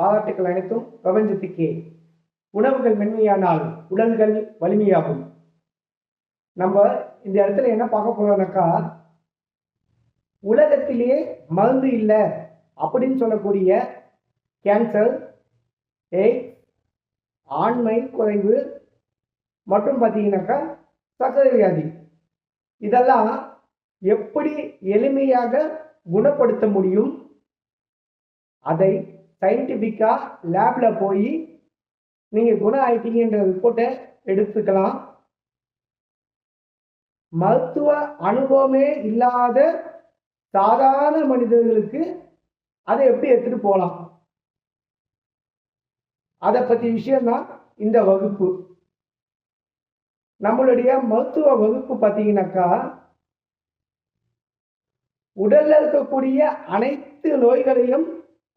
பாராட்டுக்கள் அனைத்தும் பிரபஞ்சத்துக்கே. உணவுகள் மென்மையானால் உடல்கள் வலிமையாகும். நம்ம இந்த இடத்துல என்ன பார்க்க போறோம்னாக்கா உலகத்திலேயே மருந்து இல்லை அப்படின்னு சொல்லக்கூடிய கேன்சர் எய்ட்ஸ் ஆண்மை குறைவு மற்றும் பார்த்தீங்கன்னாக்கா சர்க்கரை வியாதி. இதெல்லாம் எப்படி எளிமையாக குணப்படுத்த முடியும்? அதை சயின்டிஃபிக்காக லேபில் போய் நீங்கள் குணம் ஆயிட்டீங்கன்ற ரிப்போர்ட்டை எடுத்துக்கலாம். மருத்துவ அனுபவமே இல்லாத சாதாரண மனிதர்களுக்கு அதை எப்படி எடுத்துகிட்டு போகலாம் அதை பற்றி விஷயம்தான் இந்த வகுப்பு. நம்மளுடைய மருத்துவ வகுப்பு பார்த்தீங்கன்னாக்கா உடல்ல இருக்கக்கூடிய அனைத்து நோய்களையும்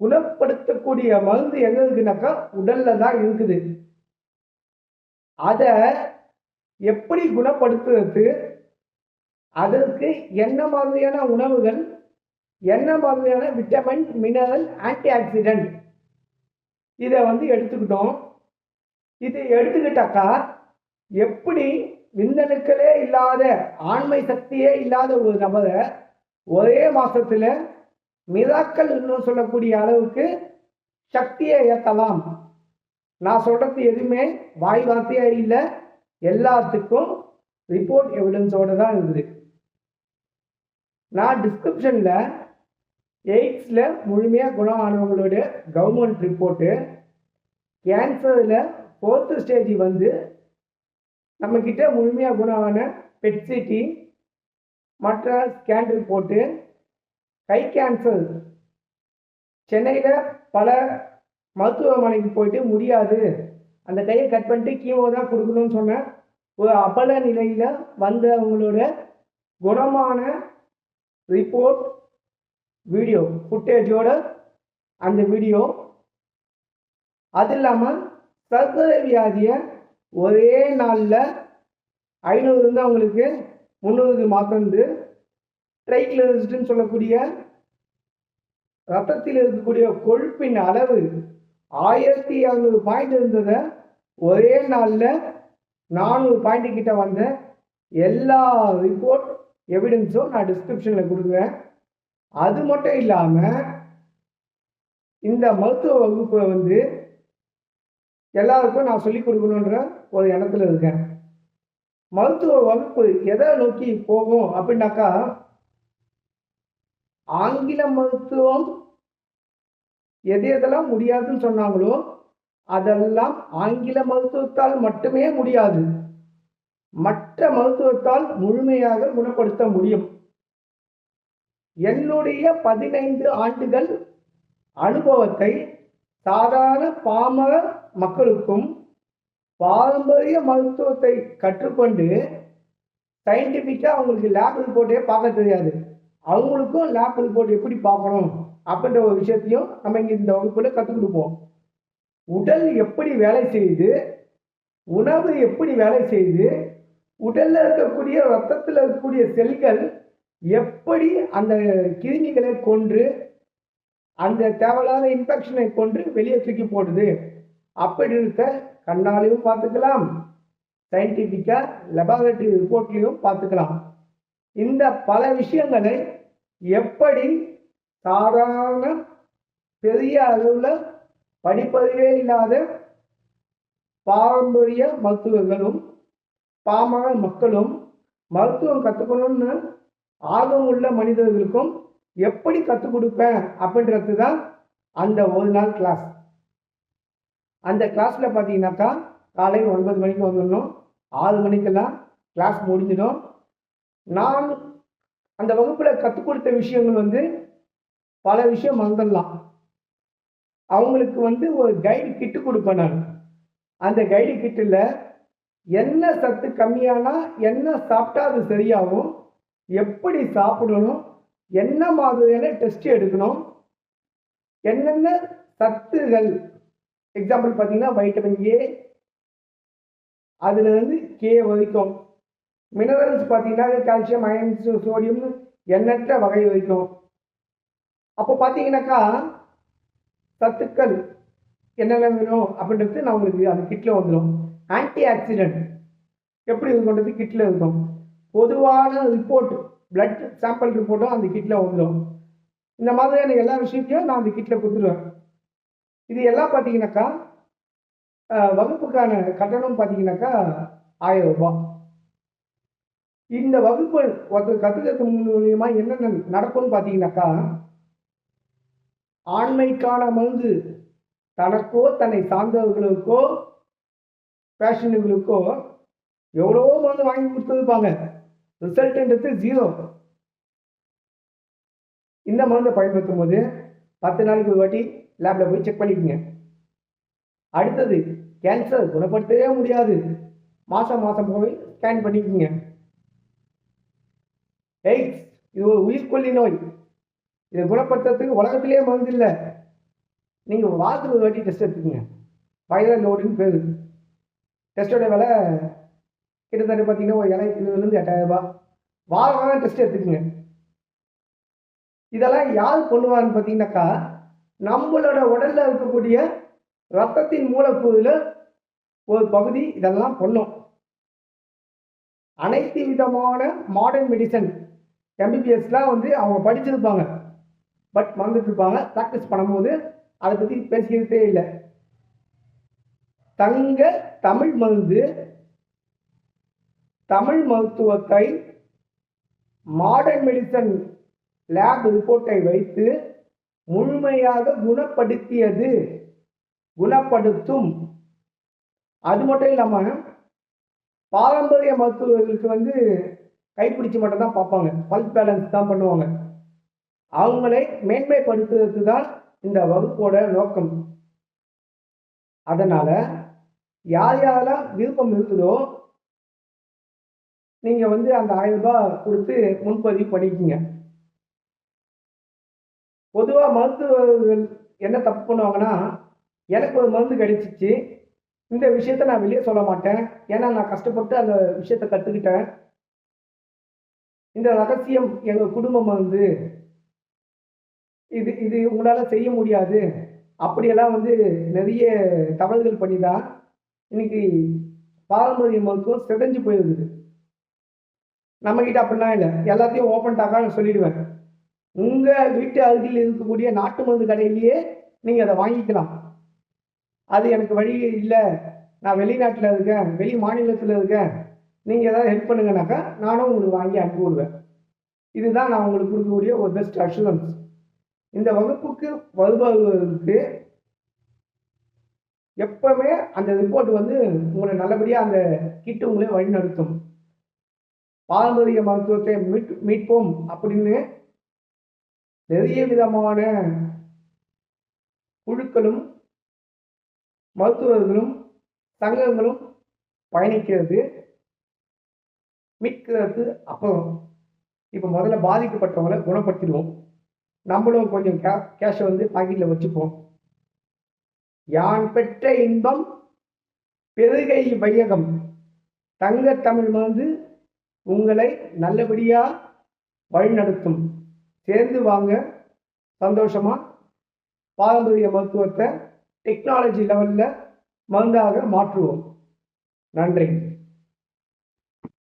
குணப்படுத்தக்கூடிய மருந்து எங்க இருக்குனாக்கா உடல்ல தான் இருக்குது. அதை எப்படி குணப்படுத்துறது? அதற்கு என்ன மாதிரியான உணவுகள் என்ன மாதிரியான விட்டமின் மினரல் ஆன்டி ஆக்சிடென்ட் இதை வந்து எடுத்துக்கிட்டோம். இது எடுத்துக்கிட்டாக்கா எப்படி விந்தணுக்களே இல்லாத ஆண்மை சக்தியே இல்லாத ஒரு நபரை ஒரே மாசத்துல மிராக்கள் இன்னும் சொல்லக்கூடிய அளவுக்கு சக்தியை ஏற்றலாம். நான் சொல்றது எதுவுமே வாய் வார்த்தையா இல்லை எல்லாத்துக்கும் ரிப்போர்ட் எவிடன்ஸோட தான் இருந்தது நான் டிஸ்கிரிப்ஷனில் எய்ட்ஸில் முழுமையாக குணம் ஆனவங்களோட கவர்மெண்ட் ரிப்போர்ட்டு கேன்சரில் ஃபோர்த்து ஸ்டேஜ் வந்து நம்மக்கிட்ட முழுமையாக குணமான பெட்சிட்டி மற்ற ஸ்கேன் ரிப்போர்ட்டு கை கேன்சர் சென்னையில் பல மருத்துவமனைக்கு போயிட்டு முடியாது. அந்த கையை கட் பண்ணிட்டு கீமோ தான் கொடுக்கணும்னு சொன்ன ஒரு அபல நிலையில் வந்தவங்களோட குணமான ரிப்போர்ட் வீடியோ ஃபுட்டேஜோட அந்த வீடியோ அது இல்லாமல் சர்க்கரை வியாதியை ஒரே நாளில் ஐநூறு அவங்களுக்கு முந்நூறுக்கு மாற்றிருந்து ட்ரைக்ளரிஸ்ட்னு சொல்லக்கூடிய ரத்தத்தில் இருக்கக்கூடிய கொழுப்பின் அளவு ஆயிரத்தி அறுநூறு பாயிண்ட் இருந்ததை ஒரே நாளில் நானூறு பாயிண்ட் கிட்ட வந்த எல்லா ரிப்போர்ட் எவிடன்ஸும் நான் டிஸ்கிரிப்ஷனில் கொடுக்குறேன். அது மட்டும் இல்லாமல் இந்த மருத்துவ வகுப்பை வந்து எல்லாருக்கும் நான் சொல்லிக் கொடுக்கணுன்ற ஒரு எண்ணத்தில் இருக்கேன். மருத்துவ வகுப்பு எதை நோக்கி போகும் அப்படின்னாக்கா ஆங்கில மருத்துவம் எது எதெல்லாம் முடியாதுன்னு சொன்னாங்களோ அதெல்லாம் ஆங்கில மருத்துவத்தால் மட்டுமே முடியாது. மற்ற மருத்துவத்தால் முழுமையாக குணப்படுத்த முடியும். என்னுடைய பதினைந்து ஆண்டுகள் அனுபவத்தை சாதாரண பாமர மக்களுக்கும் பாரம்பரிய மருத்துவத்தை கற்றுக்கொண்டு சயின்டிஃபிக்காக அவங்களுக்கு லேப் ரிப்போர்ட்டே பார்க்க தெரியாது. அவங்களுக்கும் லேப் ரிப்போர்ட் எப்படி பார்க்கணும் அப்படின்ற ஒரு விஷயத்தையும் நம்ம இங்கே இந்த வகுப்பில் கற்றுக் கொடுப்போம். உடல் எப்படி வேலை செய்யுது உணவு எப்படி வேலை செய்யுது உடல்ல இருக்கக்கூடிய ரத்தத்தில் இருக்கக்கூடிய செல்கள் எப்படி அந்த கிருமிகளை கொன்று அந்த தேவையில்லாத இன்ஃபெக்ஷனை கொண்டு வெளியே தூக்கி போடுது. அப்படி இருக்க கண்ணாலையும் பார்த்துக்கலாம் சயின்டிஃபிக்காக லெபார்டரி ரிப்போர்ட்லையும் பார்த்துக்கலாம். இந்த பல விஷயங்களை எப்படி சாதாரண பெரிய அளவில் படிப்பறிவே இல்லாத பாரம்பரிய மருத்துவர்களும் பாமக மக்களும் மருத்துவம் கற்றுக்கணும்னு ஆர்வம் உள்ள மனிதர்களுக்கும் எப்படி கற்றுக் கொடுப்பேன் அப்படின்றது தான் அந்த ஒரு நாள் கிளாஸ் அந்த கிளாஸில் பார்த்தீங்கன்னாக்கா காலை ஒன்பது மணிக்கு வந்துடணும் ஆறு மணிக்கெல்லாம் கிளாஸ் முடிஞ்சிடும். நான் அந்த வகுப்பில் கற்றுக் கொடுத்த விஷயங்கள் வந்து பல விஷயம் மறந்துடலாம். அவங்களுக்கு வந்து ஒரு கைடு கிட்டு கொடுப்பேன் நான் அந்த கைடு கிட்டில் என்ன சத்து கம்மியானா என்ன சாப்பிட்டா அது சரியாகும் எப்படி சாப்பிடணும் என்ன மாதிரியான டெஸ்ட் எடுக்கணும் என்னென்ன சத்துகள் எக்ஸாம்பிள் பார்த்தீங்கன்னா வைட்டமின் ஏ அதுல இருந்து கே வரைக்கும். மினரல்ஸ் பார்த்தீங்கன்னா கால்சியம் அயன்ஸ் சோடியம் எண்ணற்ற வகை வைக்கும் அப்போ பார்த்தீங்கன்னாக்கா சத்துக்கள் என்னென்ன வேணும் அப்படின்றது நான் உங்களுக்கு அந்த கிட்டில் வந்துடும் ஆன்டி ஆக்சிடென்ட் எப்படி இது பண்ணுறது கிட்டில் இருக்கும். பொதுவான ரிப்போர்ட் பிளட் சாம்பிள் ரிப்போர்ட்டும் அந்த கிட்டில் வந்துடும் இந்த மாதிரியான எல்லா விஷயத்தையும் நான் அந்த கிட்டில் கொடுத்துருவேன். இது எல்லாம் பார்த்தீங்கன்னாக்கா வகுப்புக்கான கட்டணம் பார்த்தீங்கன்னாக்கா ஆயிரம் ரூபாய். இந்த வகுப்பு ஒருத்தர் கற்றுக்கிறது மூலியமா என்னென்ன நடக்கும்னு பார்த்தீங்கன்னாக்கா ஆண்மைக்கான மருந்து தனக்கோ தன்னை சார்ந்தவர்களுக்கோ பேஷனுகளுக்கோ எவ்வளவோ மருந்து வாங்கி கொடுத்துருப்பாங்க. ரிசல்ட்ன்றது ஜீரோ இந்த மருந்தை பயன்படுத்தும் போது பத்து நாளைக்கு ஒரு வாட்டி லேப்ல போய் செக் பண்ணிக்கோங்க. அடுத்தது கேன்சர் குணப்படுத்தவே முடியாது. மாசம் மாசம் போய் ஸ்கேன் பண்ணிக்கோங்க. எய்ட்ஸ் இது ஒரு உயிர்கொல்லி நோய். இதை குணப்படுத்துறதுக்கு உலகத்திலேயே மருந்து இல்லை. நீங்கள் வாரத்துக்கு ஒரு வாட்டி டெஸ்ட் எடுத்துக்கோங்க. வைரல் லோடுன்னு பேர். டெஸ்ட்டோட விலை கிட்டத்தட்ட பார்த்தீங்கன்னா ஒரு ஏழாயிரத்தி எட்டாயிரம் ரூபாய். வாரம் வாரம் டெஸ்ட் எடுத்துக்கோங்க. இதெல்லாம் யார் பண்ணுவான்னு பார்த்தீங்கன்னாக்கா நம்மளோட உடல்ல இருக்கக்கூடிய ரத்தத்தின் மூலக்கூறுல ஒரு பகுதி இதெல்லாம் பண்ணும். அனைத்து விதமான மாடர்ன் மெடிசன் எம்பிபிஎஸ்லாம் வந்து அவங்க படிச்சிருப்பாங்க. பட் மறந்துட்டு இருப்பாங்க ப்ராக்டிஸ் பண்ணும்போது அதை பற்றி பேசிக்கிறதே இல்லை. தங்க தமிழ் மருந்து தமிழ் மருத்துவத்தை மாடர்ன் மெடிசன் லேப் ரிப்போர்ட்டை வைத்து முழுமையாக குணப்படுத்தியது. குணப்படுத்தும். அது மட்டும் இல்லாமல் பாரம்பரிய மருத்துவர்களுக்கு வந்து கைப்பிடிச்சு மட்டும் தான் பார்ப்பாங்க. பல்ஸ் பேலன்ஸ் தான் பண்ணுவாங்க. அவங்களை மேன்மைப்படுத்துறதுக்கு தான் இந்த வகுப்போட நோக்கம். அதனால யார் யாரெல்லாம் விருப்பம் இருக்குதோ நீங்க வந்து அந்த ஆயிரம் ரூபாய் கொடுத்து முன்பதிவு பண்ணிக்கிங்க. பொதுவாக மருத்துவர்கள் என்ன தப்பு பண்ணுவாங்கன்னா எனக்கு ஒரு மருந்து கிடைச்சிச்சு. இந்த விஷயத்த நான் வெளியே சொல்ல மாட்டேன். ஏன்னா நான் கஷ்டப்பட்டு அந்த விஷயத்த கற்றுக்கிட்டேன் இந்த ரகசியம் எங்கள் குடும்பம் வந்து இது இது உங்களால் செய்ய முடியாது. அப்படியெல்லாம் வந்து நிறைய தவறுகள் பண்ணி தான் இன்னைக்கு பாரம்பரிய மருத்துவம் சிதைஞ்சு போயிருக்குது நம்மக்கிட்ட அப்படிலாம் இல்லை. எல்லாத்தையும் ஓப்பன் டாக்காக நான் சொல்லிடுவேன். உங்கள் வீட்டு அருகில் இருக்கக்கூடிய நாட்டு மருந்து கடையிலேயே நீங்கள் அதை வாங்கிக்கலாம். அது எனக்கு வழி இல்லை. நான் வெளிநாட்டில் இருக்கேன் வெளி மாநிலத்தில் இருக்கேன். நீங்கள் ஏதாவது ஹெல்ப் பண்ணுங்கனாக்கா நானும் உங்களுக்கு வாங்கி அனுப்பி விடுவேன் இதுதான் நான் உங்களுக்கு கொடுக்கக்கூடிய ஒரு பெஸ்ட் அஷூரன்ஸ் இந்த வகுப்புக்கு வருபவர்களுக்கு எப்பவுமே அந்த ரிப்போர்ட் வந்து உங்களை நல்லபடியாக அந்த கிட்டு உங்களை வழிநடத்தும். பாரம்பரிய மருத்துவத்தை மீட் மீட்போம் அப்படின்னு நிறைய விதமான குழுக்களும் மருத்துவர்களும் சங்கங்களும் பயணிக்கிறது. மீட்கிறது அப்புறம் இப்போ முதல்ல பாதிக்கப்பட்டவங்களை குணப்படுத்திடுவோம். நம்மளும் கொஞ்சம் கே கேஷை வந்து பாக்கெட்டில் வச்சுப்போம். யான் பெற்ற இன்பம் பெருகை வையகம். தங்க தமிழ் வந்து உங்களை நல்லபடியாக வழிநடத்தும். சேர்ந்து வாங்க. சந்தோஷமா பாரம்பரிய மருத்துவத்தை டெக்னாலஜி லெவலில் மருந்தாக மாற்றுவோம். நன்றி.